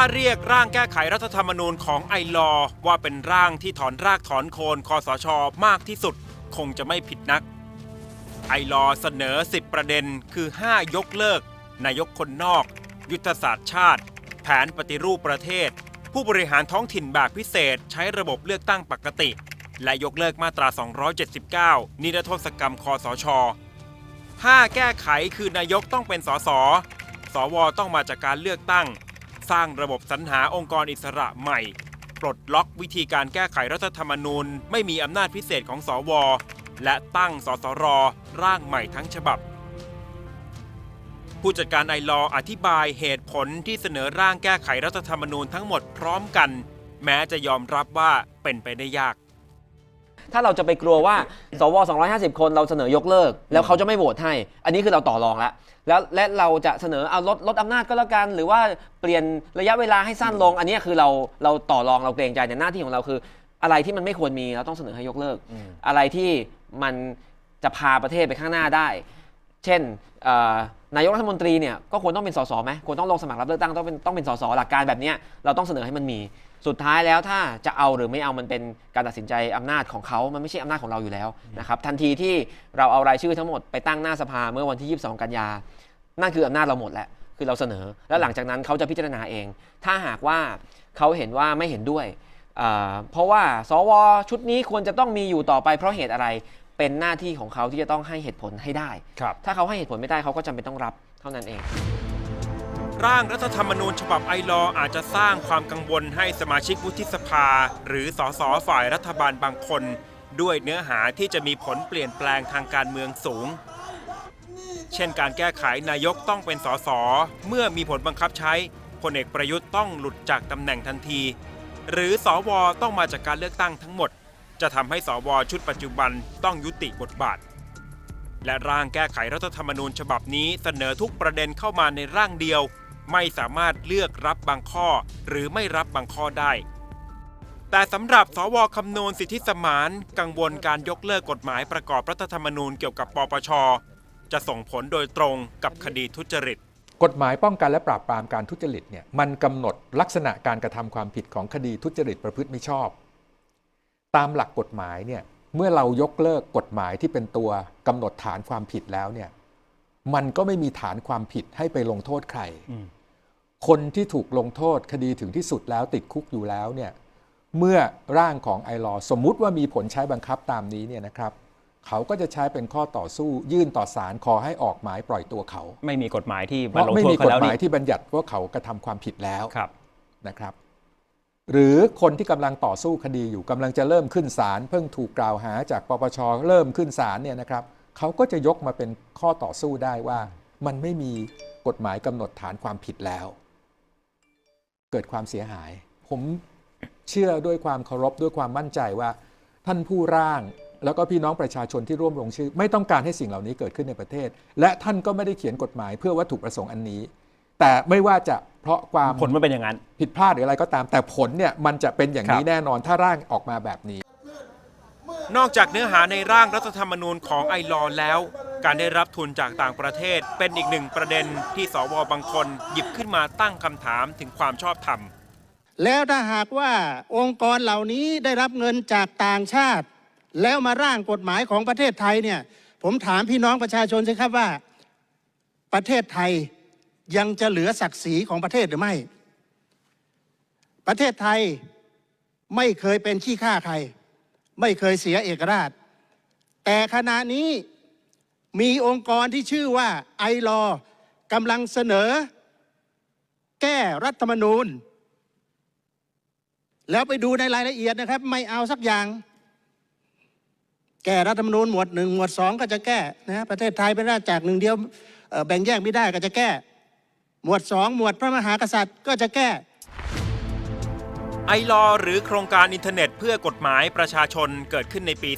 ถ้าเรียกร่างแก้ไขรัฐธรรมนูญของไอลอว่าเป็นร่างที่ถอนรากถอนโคนคอสชมากที่สุด คงจะไม่ผิดนัก ไอลอเสนอ 10 ประเด็นคือ 5 ยกเลิก นายกคนนอก ยุทธศาสตร์ชาติ แผนปฏิรูปประเทศ ผู้บริหารท้องถิ่นแบบพิเศษใช้ระบบเลือกตั้งปกติ และยกเลิกมาตรา 279 นิรโทษกรรมคอสช 5 แก้ไขคือนายกต้องเป็นสสสวต้องมาจากการเลือกตั้ง สร้างระบบสรรหาองค์กรอิสระใหม่ ปลดล็อกวิธีการแก้ไขรัฐธรรมนูญ ไม่มีอำนาจพิเศษของสว และตั้งสสรร่างใหม่ทั้งฉบับ ผู้จัดการไอรออธิบายเหตุผลที่เสนอร่างแก้ไขรัฐธรรมนูญทั้งหมดพร้อมกัน แม้จะยอมรับว่าเป็นไปได้ยาก ถ้าเราจะไปกลัวว่าสว250 คนเราเสนอยกเลิก แล้วเขาจะไม่โหวตให้ อันนี้คือเราต่อรองแล้วแล้วและเราจะเสนอเอาลดลดอำนาจก็แล้วกัน หรือว่าเปลี่ยนระยะเวลาให้สั้นลง อันนี้คือเราเราต่อรองเราเกรงใจแต่หน้าที่ของเราคือ อะไรที่มันไม่ควรมีเราต้องเสนอให้ยกเลิก อะไรที่มันจะพาประเทศไปข้างหน้าได้ เช่นเอ่อนายกรัฐมนตรีเนี่ยก็ควรต้องเป็นสสไหมควรต้องลงสมัครรับเลือกตั้งต้องเป็นต้องเป็นสสหลักการแบบเนี้ยเราต้องเสนอให้มันมี สุดท้ายแล้วถ้าจะเอาหรือไม่เอามันเป็นการตัดสินใจอำนาจของเขา มันไม่ใช่อำนาจของเราอยู่แล้วนะครับทันทีที่เราเอารายชื่อทั้งหมดไปตั้งหน้าสภาเมื่อวันที่ 22 กันยา นั่นคืออำนาจเราหมดแล้วคือเราเสนอ แล้วหลังจากนั้นเขาจะพิจารณาเอง ถ้าหากว่าเขาเห็นว่าไม่เห็นด้วยอ่าเพราะว่าสวชุดนี้ควรจะต้องมีอยู่ต่อไปเพราะเหตุอะไรเป็นหน้าที่ของเขาที่จะต้องให้เหตุผลให้ได้ครับถ้าเขาให้เหตุผลไม่ได้เขาก็จำเป็นต้องรับเท่านั้นเอง ร่างรัฐธรรมนูญฉบับไอรออาจจะสร้างความกังวลให้สมาชิกวุฒิสภา หรือสสฝ่ายรัฐบาลบางคน ด้วยเนื้อหาที่จะมีผลเปลี่ยนแปลงทางการเมืองสูง เช่นการแก้ไขนายกต้องเป็นสสเมื่อมีผลบังคับใช้พลเอกประยุทธ์ต้องหลุดจากตำแหน่งทันที หรือสวต้องมาจากการเลือกตั้งทั้งหมด จะทำให้สวชุดปัจจุบันต้องยุติบทบาท และร่างแก้ไขรัฐธรรมนูญฉบับนี้เสนอทุกประเด็นเข้ามาในร่างเดียว ไม่สามารถเลือกรับบางข้อ หรือไม่รับบางข้อได้ แต่สำหรับสวคำนวณสิทธิสมานกังวลการยกเลิกกฎหมายประกอบรัฐธรรมนูญเกี่ยวกับปปช จะส่งผลโดยตรงกับคดีทุจริตกฎหมายป้องกันและปราบปรามการทุจริตเนี่ยมันกำหนดลักษณะการกระทำความผิดของคดีทุจริตประพฤติมิชอบ ตามหลักกฎหมายเนี่ยเมื่อเรายกเลิกกฎหมายที่เป็นตัวกำหนดฐานความผิดแล้วเนี่ยมันก็ไม่มีฐานความผิดให้ไปลงโทษใคร คนที่ถูกลงโทษคดีถึงที่สุดแล้วติดคุกอยู่แล้วเนี่ยเมื่อร่างของไอรอสมมุติว่ามีผลใช้บังคับตามนี้เนี่ยนะครับเขาก็จะใช้เป็นข้อต่อสู้ยื่นต่อศาลขอให้ออกหมายปล่อยตัวเขา ไม่มีกฎหมายที่เพมาราะลงไม่โทษมีเขากฎแล้วหมายนี่ที่บัญญัติว่าเขากระทำความผิดแล้วครับนะครับ หรือคนที่กำลังต่อสู้คดีอยู่กำลังจะเริ่มขึ้นศาลเพิ่งถูกกล่าวหาจากปปชเริ่มขึ้นศาลเนี่ยนะครับเขาก็จะยกมาเป็นข้อต่อสู้ได้ว่า มันไม่มีกฎหมายกำหนดฐานความผิดแล้ว เกิดความเสียหาย ผมเชื่อด้วยความเคารพด้วยความมั่นใจว่าท่านผู้ร่างแล้วก็พี่น้องประชาชนที่ร่วมลงชื่อ ไม่ต้องการให้สิ่งเหล่านี้เกิดขึ้นในประเทศ และท่านก็ไม่ได้เขียนกฎหมายเพื่อวัตถุประสงค์อันนี้ แต่ไม่ว่าจะเพราะความผลมันเป็นอย่างนั้น ผิดพลาดหรืออะไรก็ตาม แต่ผลเนี่ยมันจะเป็นอย่างนี้ครับแน่นอนถ้าร่างออกมาแบบนี้ นอกจากเนื้อหาในร่างรัฐธรรมนูญของไอรอว์แล้ว การได้รับทุนจากต่างประเทศเป็นอีกหนึ่งประเด็นที่สวบางคนหยิบขึ้นมาตั้งคำถามถึงความชอบธรรม แล้วถ้าหากว่าองค์กรเหล่านี้ได้รับเงินจากต่างชาติ แล้วมาร่างกฎหมายของประเทศไทยเนี่ยผมถามพี่น้องประชาชนสิครับว่า ประเทศไทยยังจะเหลือศักดิ์ศรีของประเทศหรือไม่ ประเทศไทยไม่เคยเป็นขี้ข้าใคร ไม่เคยเสียเอกราช แต่ขณะนี้ มีองค์กรที่ชื่อว่าไอรอกำลังเสนอ แก้รัฐธรรมนูญ แล้วไปดูในรายละเอียดนะครับ ไม่เอาสักอย่าง แก้รัฐธรรมนูญหมวดหนึ่งหมวดสองก็จะแก้นะประเทศไทยเป็นราชจากหนึ่งเดียวแบ่งแยกไม่ได้ก็จะแก้ หมวดสองหมวดพระมหากษัตริย์ก็จะแก้ไอลอหรือโครงการอินเทอร์เน็ตเพื่อกฎหมายประชาชนเกิดขึ้นในปี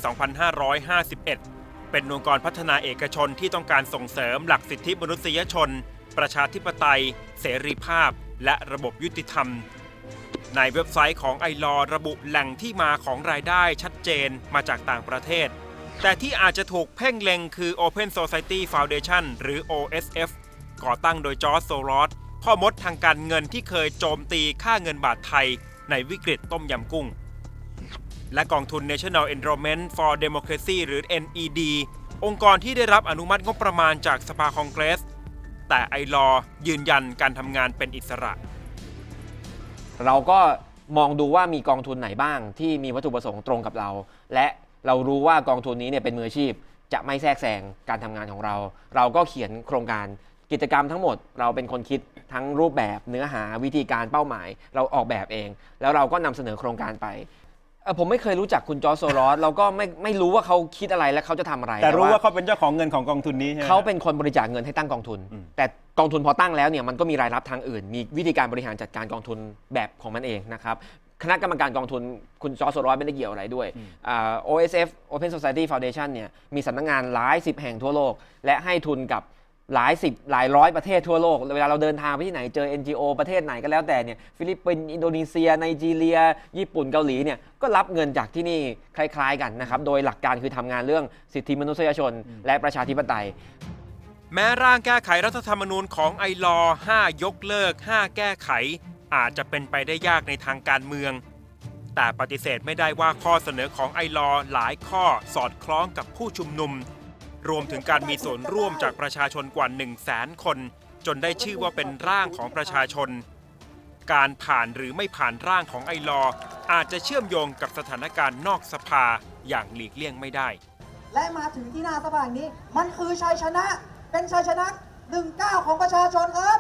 2551 เป็นองค์กรพัฒนาเอกชนที่ต้องการส่งเสริมหลักสิทธิมนุษยชน ประชาธิปไตย เสรีภาพ และระบบยุติธรรม ในเว็บไซต์ของไอลอระบุแหล่งที่มาของรายได้ชัดเจนมาจากต่างประเทศ แต่ที่อาจจะถูกเพ่งเล็งคือ Open Society Foundation หรือ OSF ก่อตั้งโดยจอร์จโซรอสพ่อมดทางการเงินที่เคยโจมตีค่าเงินบาทไทยในวิกฤตต้มยำกุ้ง และกองทุน National Endowment for Democracy หรือ NED องค์กรที่ได้รับอนุมัติงบประมาณจากสภาคองเกรส แต่ไอรอยืนยันการทำงานเป็นอิสระ เราก็มองดูว่ามีกองทุนไหนบ้างที่มีวัตถุประสงค์ตรงกับเรา และเรารู้ว่ากองทุนนี้เนี่ยเป็นมืออาชีพ จะไม่แทรกแซงการทำงานของเรา เราก็เขียนโครงการกิจกรรมทั้งหมดเราเป็นคนคิดทั้งรูปแบบเนื้อหาวิธีการเป้าหมาย เราออกแบบเอง แล้วเราก็นำเสนอโครงการไป เอ่อผมไม่เคยรู้จักคุณจอร์จโซรอสเราก็ไม่ไม่รู้ว่าเขาคิดอะไรและเขาจะทำอะไรแต่รู้ว่าเขาเป็นเจ้าของเงินของกองทุนนี้ใช่ไหม เขาเป็นคนบริจาคเงินให้ตั้งกองทุน อืม แต่กองทุนพอตั้งแล้วเนี่ยมันก็มีรายรับทางอื่น มีวิธีการบริหารจัดการกองทุนแบบของมันเองนะครับคณะกรรมการกองทุนคุณจอร์จโซรอยไม่ได้เกี่ยวอะไรด้วยอ่า OSF Open Society Foundation เนี่ยมีสำนักงานหลายสิบแห่งทั่วโลก และให้ทุนกับ หลายสิบหลายร้อยประเทศทั่วโลก เวลาเราเดินทางไปที่ไหนเจอ NGO ประเทศไหนก็แล้วแต่เนี่ยฟิลิปปินส์อินโดนีเซียไนจีเรีย ญี่ปุ่นเกาหลีเนี่ยก็รับเงินจากที่นี่คล้ายๆกันนะครับ โดยหลักการคือทำงานเรื่องสิทธิมนุษยชน และประชาธิปไตย แม้ร่างแก้ไขรัฐธรรมนูญของไอรอ5ยกเลิก 5 แก้ไข อาจจะเป็นไปได้ยากในทางการเมือง แต่ปฏิเสธไม่ได้ว่าข้อเสนอของไอรอหลายข้อสอดคล้องกับผู้ชุมนุม รวมถึงการมีส่วนร่วมจากประชาชนกว่า 1 0 0 0 0แสนคน จนได้ชื่อว่าเป็นร่างของประชาชน การผ่านหรือไม่ผ่านร่างของไอรออาจจะเชื่อมโยงกับสถานการณ์นอกสภาอย่างหลีกเลี่ยงไม่ได้ และมาถึงที่หนาสภาแห่งนี้ มันคือชัยชนะ เป็นชัยชนะหนึ่งก้าของประชาชนครับ